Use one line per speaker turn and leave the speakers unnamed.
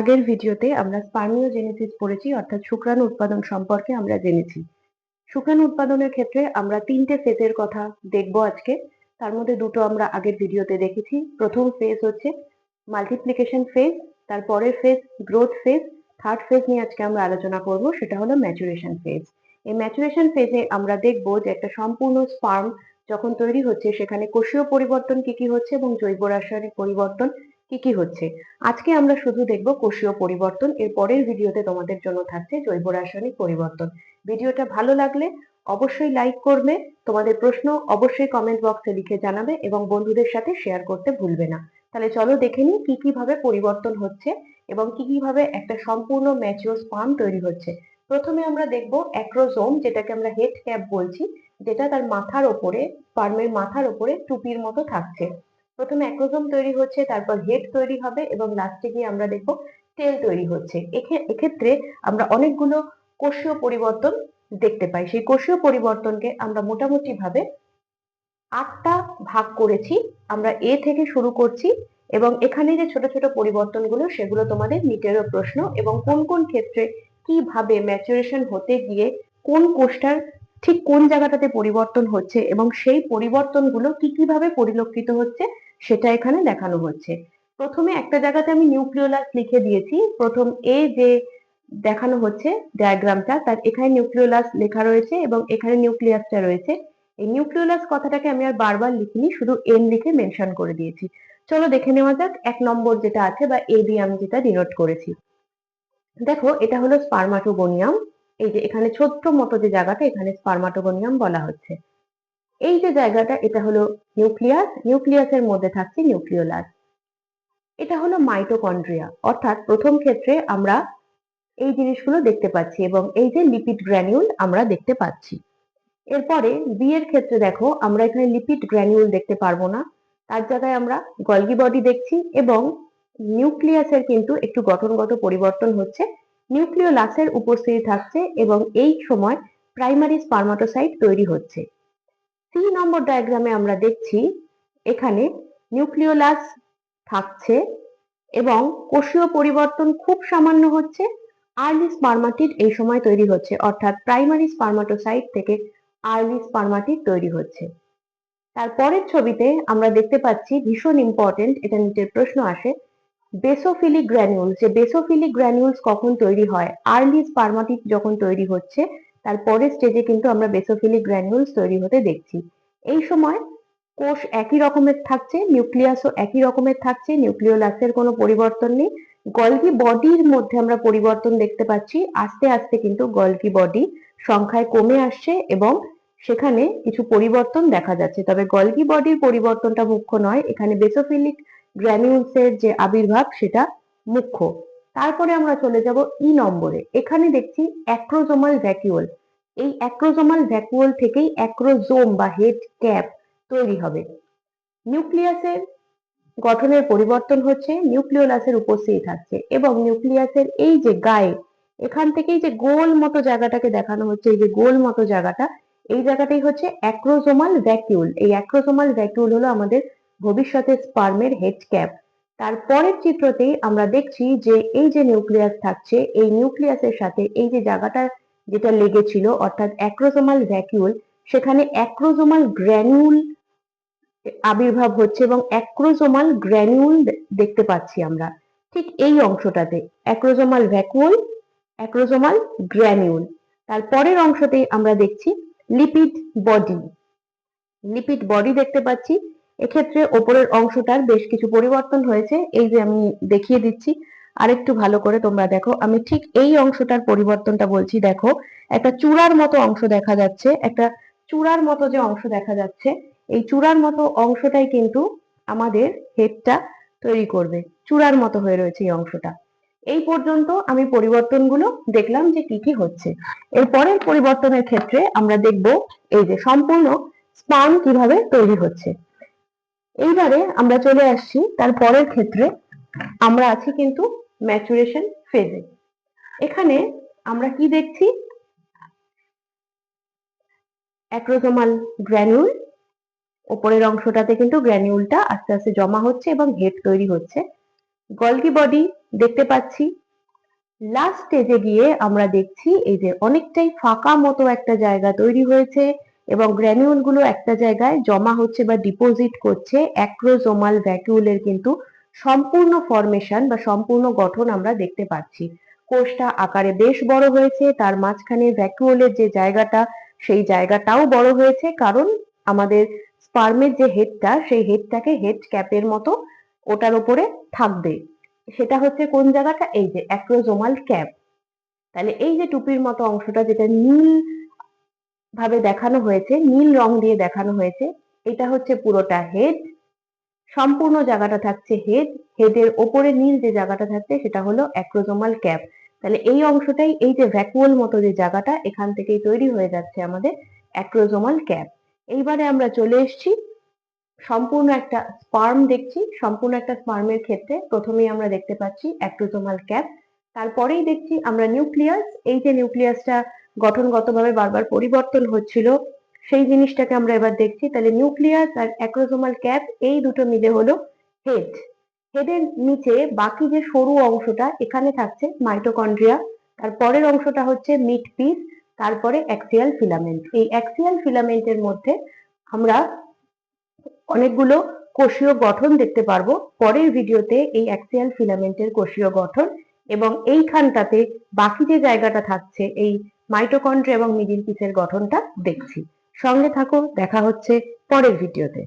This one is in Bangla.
আগের ভিডিওতে আমরা স্পার্মিওজেনেসিস পড়েছি, অর্থাৎ শুক্রাণু উৎপাদন সম্পর্কে আমরা জেনেছি। শুক্রাণু উৎপাদনের ক্ষেত্রে আমরা তিনটে ফেজের কথা দেখব আজকে। তার মধ্যে দুটো আমরা আগের ভিডিওতে দেখেছি। প্রথম ফেজ হচ্ছে মাল্টিপ্লিকেশন ফেজ তারপরের phase growth phase third phase নিয়ে আজকে আমরা আলোচনা করব, সেটা হলো ম্যাচুরেশন ফেজ এই ম্যাচুরেশন ফেজে আমরা দেখব যে একটা সম্পূর্ণ স্পার্ম যখন তৈরি হচ্ছে, সেখানে কোষীয় পরিবর্তন কি কি হচ্ছে এবং জৈব রাসায়নিক পরিবর্তন কি কি হচ্ছে? আজকে আমরা শুধু দেখব কোষীয় পরিবর্তন, এর পরের ভিডিওতে তোমাদের জন্য থাকছে জৈব রাসায়নিক পরিবর্তন। ভিডিওটা ভালো লাগলে অবশ্যই লাইক করবে, তোমাদের প্রশ্ন অবশ্যই কমেন্ট বক্সে লিখে জানাবে এবং বন্ধুদের সাথে শেয়ার করতে ভুলবে না। তাহলে চলো দেখে নিই কি কীভাবে পরিবর্তন হচ্ছে এবং কি কীভাবে একটা সম্পূর্ণ ম্যাচিওর স্পার্ম তৈরি হচ্ছে। প্রথমে আমরা দেখব অ্যাক্রোজোম যেটাকে আমরা হেড ক্যাপ বলছি, যেটা তার মাথার ওপরে স্পার্মের মাথার ওপরে টুপির মতো থাকছে। প্রথমে অ্যাক্রোজোম তৈরি হচ্ছে, তারপর হেড তৈরি হবে এবং লাস্টে গিয়ে আমরা দেখব টেল তৈরি হচ্ছে। এক্ষেত্রে আমরা অনেকগুলো কোষীয় পরিবর্তন দেখতে পাই। সেই কোষীয় পরিবর্তনকে আমরা মোটামুটি ভাবে আটটা ভাগ করেছি, আমরা এ থেকে শুরু করছি এবং এখানে যে ছোট ছোট পরিবর্তনগুলো, সেগুলো তোমাদের নিটেরও প্রশ্ন এবং কোন কোন ক্ষেত্রে কীভাবে ম্যাচুরেশন হতে গিয়ে কোন কোষটার ঠিক কোন জায়গাটাতে পরিবর্তন হচ্ছে এবং সেই পরিবর্তনগুলো কি কীভাবে পরিলক্ষিত হচ্ছে সেটা এখানে দেখানো হচ্ছে। প্রথমে একটা জায়গাতে আমি নিউক্লিওলাস লিখে দিয়েছি। প্রথম এ যে দেখানো হচ্ছে ডায়াগ্রামটা তার এখানে নিউক্লিওলাস লেখা রয়েছে এবং এখানে নিউক্লিয়াসটা রয়েছে। এই নিউক্লিওলাস কথাটাকে আমি আর বারবার লিখিনি, শুধু এন লিখে মেনশন করে দিয়েছি। চলো দেখে নেওয়া যাক, এক নম্বর যেটা আছে বা এ দিয়ে আমি যেটা ডিনোট করেছি। দেখো, এটা হলো স্পার্মাটোগোনিয়াম এই যে এখানে ছোট্ট মতো যে জায়গাটা, এখানে স্পার্মাটোগোনিয়াম বলা হচ্ছে। এই যে জায়গাটা, এটা হলো নিউক্লিয়াস। নিউক্লিয়াসের মধ্যে থাকছে নিউক্লিওলাস এটা হলো মাইটোকন্ড্রিয়া। অর্থাৎ প্রথম ক্ষেত্রে আমরা এই জিনিসগুলো দেখতে পাচ্ছি এবং এই যে লিপিড গ্র্যানিউল আমরা দেখতে পাচ্ছি। এরপরে বি এর ক্ষেত্রে দেখো, আমরা এখানে লিপিড গ্র্যানিউল দেখতে পারব না। তার জায়গায় আমরা গলগি বডি দেখছি এবং নিউক্লিয়াসের কিন্তু একটু গঠনগত পরিবর্তন হচ্ছে। নিউক্লিওলাসের উপস্থিতি থাকছে এবং এই সময় প্রাইমারি স্পার্মাটোসাইট তৈরি হচ্ছে। সি নম্বর ডায়াগ্রামে আমরা দেখছি এখানে নিউক্লিওলাস থাকছে এবং কোষীয় পরিবর্তন খুব সামান্য হচ্ছে আর্লি স্পার্মাটিড এই সময় তৈরি হচ্ছে, অর্থাৎ প্রাইমারি স্পার্মাটোসাইট থেকে আর্লি স্পার্মাটিড তৈরি হচ্ছে। তারপরের ছবিতে আমরা দেখতে পাচ্ছি ভীষণ ইম্পর্টেন্ট এটা নিচের প্রশ্ন আসে বেসোফিলিক গ্র্যানিউলস যে বেসোফিলিক গ্র্যানিউলস কখন তৈরি হয় আর্লি স্পার্মাটিড যখন তৈরি হচ্ছে তারপরের স্টেজে কিন্তু আমরা বেসোফিলিক গ্র্যানিউলস তৈরি হতে দেখছি। এই সময় কোষ একই রকমের থাকছে নিউক্লিয়াসও একই রকমের থাকছে নিউক্লিওলাসের কোনো পরিবর্তন নেই। গলগি বডির মধ্যে আমরা পরিবর্তন দেখতে পাচ্ছি, আস্তে আস্তে কিন্তু গলগি বডি সংখ্যায় কমে আসছে এবং সেখানে কিছু পরিবর্তন দেখা যাচ্ছে। তবে গলগি বডির পরিবর্তনটা মুখ্য নয়, এখানে বেসোফিলিক গ্র্যানিউলসের যে আবির্ভাব সেটা মুখ্য। তারপরে আমরা চলে যাব ই নম্বরে। এখানে দেখছি অ্যাক্রোজোমাল ভ্যাকুয়াল এই অ্যাক্রোজোমাল ভ্যাকুয়াল থেকেই অ্যাক্রোজোম বা হেড ক্যাপ তৈরি হবে। নিউক্লিয়াসের গঠনের পরিবর্তন হচ্ছে নিউক্লিওলাসের উপস্থিতি থাকছে এবং নিউক্লিয়াসের এই যে গায়ে, এখান থেকেই যে গোল মতো জায়গাটাকে দেখানো হচ্ছে, এই যে গোল মতো জায়গাটা, এই জায়গাটাই হচ্ছে অ্যাক্রোজোমাল ভ্যাকিউল এই অ্যাক্রোজোমাল ভ্যাকিউল হলো আমাদের ভবিষ্যতের স্পার্মের হেড ক্যাপ তারপরের চিত্রতেই আমরা দেখছি যে এই যে নিউক্লিয়াস থাকছে, এই নিউক্লিয়াসের সাথে এই যে জায়গাটা যেটা লেগেছিল, অর্থাৎ অ্যাক্রোজোমাল ভ্যাকিউল সেখানে অ্যাক্রোজোমাল গ্র্যানিউল আবির্ভাব হচ্ছে এবং অ্যাক্রোজোমাল গ্র্যানিউল দেখতে পাচ্ছি আমরা। ঠিক এই অংশটাতে অ্যাক্রোজোমাল ভ্যাকুয়াল অ্যাক্রোজোমাল গ্র্যানিউল তারপরের অংশতেই আমরা দেখছি লিপিড বডি লিপিড বডি দেখতে পাচ্ছি। এক্ষেত্রে ওপরের অংশটার বেশ কিছু পরিবর্তন হয়েছে। এই যে আমি দেখিয়ে দিচ্ছি, আরেকটু ভালো করে তোমরা দেখো। আমি ঠিক এই অংশটার পরিবর্তনটা বলছি, দেখো, একটা চূড়ার মতো অংশ দেখা যাচ্ছে, একটা চূড়ার মতো যে অংশ দেখা যাচ্ছে, এই চূড়ার মতো অংশটাই কিন্তু আমাদের হেডটা তৈরি করবে। চূড়ার মতো হয়ে রয়েছে এই অংশটা। এই পর্যন্ত আমি পরিবর্তনগুলো দেখলাম যে কি কি হচ্ছে। এর পরের পরিবর্তনের ক্ষেত্রে আমরা দেখব এই যে সম্পূর্ণ স্পার্ম কীভাবে তৈরি হচ্ছে। এইবারে আমরা চলে আসছি তার পরের ক্ষেত্রে। আমরা আছি কিন্তু ম্যাচুরেশন ফেজে এখানে আমরা কি দেখছি? অ্যাক্রোজোমাল গ্র্যানুল ওপরের অংশটাতে কিন্তু গ্র্যানিউলটা আস্তে আস্তে জমা হচ্ছে এবং হেড তৈরি হচ্ছে। গলগি বডি দেখতে পাচ্ছি। লাস্ট স্টেজে গিয়ে আমরা দেখছি এই যে অনেকটাই ফাঁকা মতো একটা জায়গা তৈরি হয়েছে। এবং গ্র্যানিউলগুলো একটা জায়গায় জমা হচ্ছে বা ডিপোজিট করছে অ্যাক্রোজোমাল ভ্যাকুলের কিন্তু সম্পূর্ণ ফরমেশন বা সম্পূর্ণ গঠন আমরা দেখতে পাচ্ছি। কোষটা আকারে বেশ বড় হয়েছে, তার মাঝখানে ভ্যাকুওলের যে জায়গাটা, সেই জায়গাটাও বড় হয়েছে, কারণ আমাদের স্পার্মের যে হেডটা সেই হেডটাকে হেড ক্যাপের মতো ওটার উপরে থাকবে। সেটা হচ্ছে কোন জায়গাটা? এই যে অ্যাক্রোজোমাল ক্যাপ তাহলে এই যে টুপির মতো অংশটা, যেটা নীল ভাবে দেখানো হয়েছে, নীল রং দিয়ে দেখানো হয়েছে। এটা হচ্ছে পুরোটা হেড সম্পূর্ণ জায়গাটা থাকছে হেড হেডের ওপরে নীল যে জায়গাটা থাকছে, সেটা হলো অ্যাক্রোজোমাল ক্যাপ তাহলে এই অংশটাই, এই যে ভ্যাকুয়াল মতো যে জায়গাটা, এখান থেকেই তৈরি হয়ে যাচ্ছে আমাদের অ্যাক্রোজোমাল ক্যাপ এইবারে আমরা চলে এসেছি। সম্পূর্ণ একটা স্পার্ম দেখছি। সম্পূর্ণ একটা স্পার্মের ক্ষেত্রে প্রথমেই আমরা দেখতে পাচ্ছি অ্যাক্রোজোমাল ক্যাপ তারপরেই দেখছি আমরা নিউক্লিয়াস এই যে নিউক্লিয়াসটা গঠনগতভাবে বারবার পরিবর্তন হচ্ছিল। সেই জিনিসটাকে আমরা এবার দেখছি। তাহলে নিউক্লিয়াস আর অ্যাক্রোজোমাল ক্যাপ এই দুটো মিলে হলো হেড হেডের নিচে বাকি যে সরু অংশটা, এখানে থাকছে মাইটোকন্ড্রিয়া তার পরের অংশটা হচ্ছে মিড পিস তারপরে অ্যাক্সিয়াল ফিলামেন্ট এই অ্যাক্সিয়াল ফিলামেন্টের মধ্যে আমরা অনেকগুলো কোষীয় গঠন দেখতে পারব। পরের ভিডিওতে এই অ্যাক্সিয়াল ফিলামেন্টের কোষীয় গঠন এবং এইখানটাতে বাকি যে জায়গাটা থাকছে, এই মাইটোকন্ড্রিয়া এবং মিডিল পিসের গঠনটা দেখছি। সঙ্গে থাকো দেখা হচ্ছে পরের ভিডিওতে।